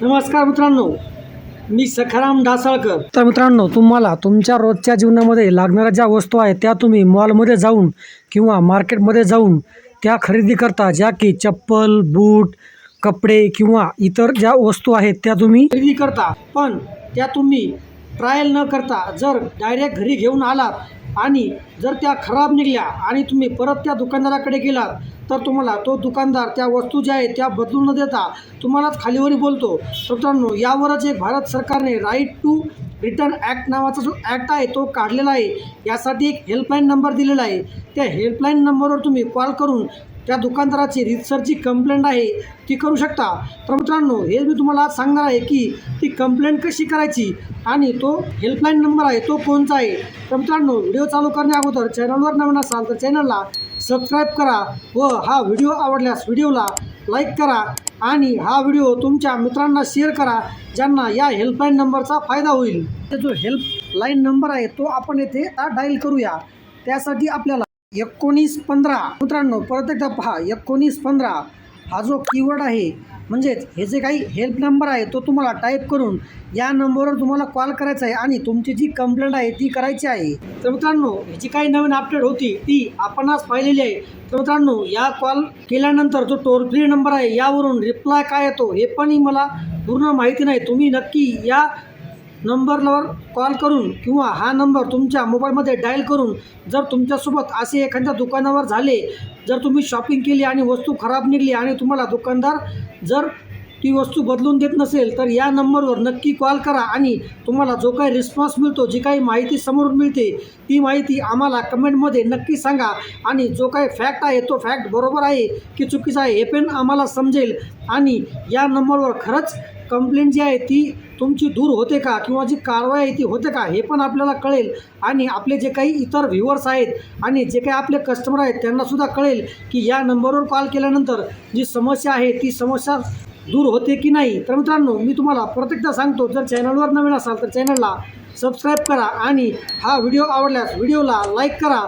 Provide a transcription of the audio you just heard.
नमस्कार मित्रांनो मी सखाराम ढासाळकर. तर मित्रांनो तुम्हाला तुमच्या रोजच्या जीवनामध्ये लागणाऱ्या ज्या वस्तू आहेत त्या तुम्ही मॉलमध्ये जाऊन किंवा मार्केटमध्ये जाऊन त्या खरेदी करता ज्या की चप्पल बूट कपडे किंवा इतर ज्या वस्तू आहेत त्या तुम्ही खरेदी करता. पण त्या तुम्ही ट्रायल न करता जर डायरेक्ट घरी घेऊन आलात आणि जर त्या खराब निघल्या आणि तुम्ही परत त्या दुकानदाराकडे गेलात तर तुम्हाला तो दुकानदार त्या वस्तू ज्या आहेत त्या बदलून न देता तुम्हालाच खालीवरी बोलतो. तर मित्रांनो यावरच एक भारत सरकारने राईट टू रिटर्न ॲक्ट नावाचा जो ॲक्ट आहे तो काढलेला आहे. यासाठी एक हेल्पलाईन नंबर दिलेला आहे. त्या हेल्पलाईन नंबरवर तुम्ही कॉल करून त्या दुकानदाराची रितसरची कंप्लेंट आहे ती करू शकता. तर मित्रांनो हे मी तुम्हाला आज सांगणार आहे की ती कंप्लेंट कशी करायची आणि तो हेल्पलाईन नंबर आहे तो कोणचा आहे? तर मित्रांनो व्हिडिओ चालू करण्या अगोदर चॅनलवर नवीन असाल तर चॅनलला सबस्क्राईब करा व हा व्हिडिओ आवडल्यास व्हिडिओला लाईक करा आणि हा व्हिडिओ तुमच्या मित्रांना शेअर करा ज्यांना या हेल्पलाईन नंबरचा फायदा होईल. तर जो हेल्पलाईन नंबर आहे तो आपण येथे डायल करूया. त्यासाठी आपल्याला एकोणीस पंधरा. मित्रांनो परत एकदा पहा एकोणीस पंधरा हा जो कीवर्ड आहे म्हणजेच हे जे काही हेल्प नंबर आहे तो तुम्हाला टाईप करून या नंबरवर तुम्हाला कॉल करायचा आहे आणि तुमची जी कंप्लेंट आहे ती करायची आहे. तर मित्रांनो ह्याची काही नवीन अपडेट होती ती आपण आज पाहिलेली आहे. तर मित्रांनो या कॉल केल्यानंतर जो टोल फ्री नंबर आहे यावरून रिप्लाय काय येतो हे पण मला पूर्ण माहिती नाही. तुम्ही नक्की या नंबरवर कॉल करून किंवा हा नंबर तुमच्या मोबाईलमध्ये डायल करून जर तुमच्यासोबत असे एखाद्या दुकानावर झाले जर तुम्ही शॉपिंग केली आणि वस्तू खराब निघली आणि तुम्हाला दुकानदार जर ती वस्तू बदलून देत नसेल तर या नंबरवर नक्की कॉल करा आणि तुम्हाला जो काही रिस्पॉन्स मिळतो जी काही माहिती समोरून मिळते ती माहिती आम्हाला कमेंटमध्ये नक्की सांगा. आणि जो काही फॅक्ट आहे तो फॅक्ट बरोबर आहे की चुकीचा आहे हे पण आम्हाला समजेल. आणि या नंबरवर खरंच कंप्लेंट जी आहे ती तुमची दूर होते का? किंवा जी कारवाई आहे ती होते का? हे पण आपल्याला कळेल. आणि आपले जे काही इतर व्ह्युअर्स आहेत आणि जे काही आपले कस्टमर आहेत त्यांनासुद्धा कळेल की या नंबरवर कॉल केल्यानंतर जी समस्या आहे ती समस्या दूर होते की नाही? तर मित्रांनो मी तुम्हाला परत एकदा सांगतो जर चॅनलवर नवीन असाल तर चॅनलला सबस्क्राईब करा आणि हा व्हिडिओ आवडल्यास व्हिडिओला लाईक करा.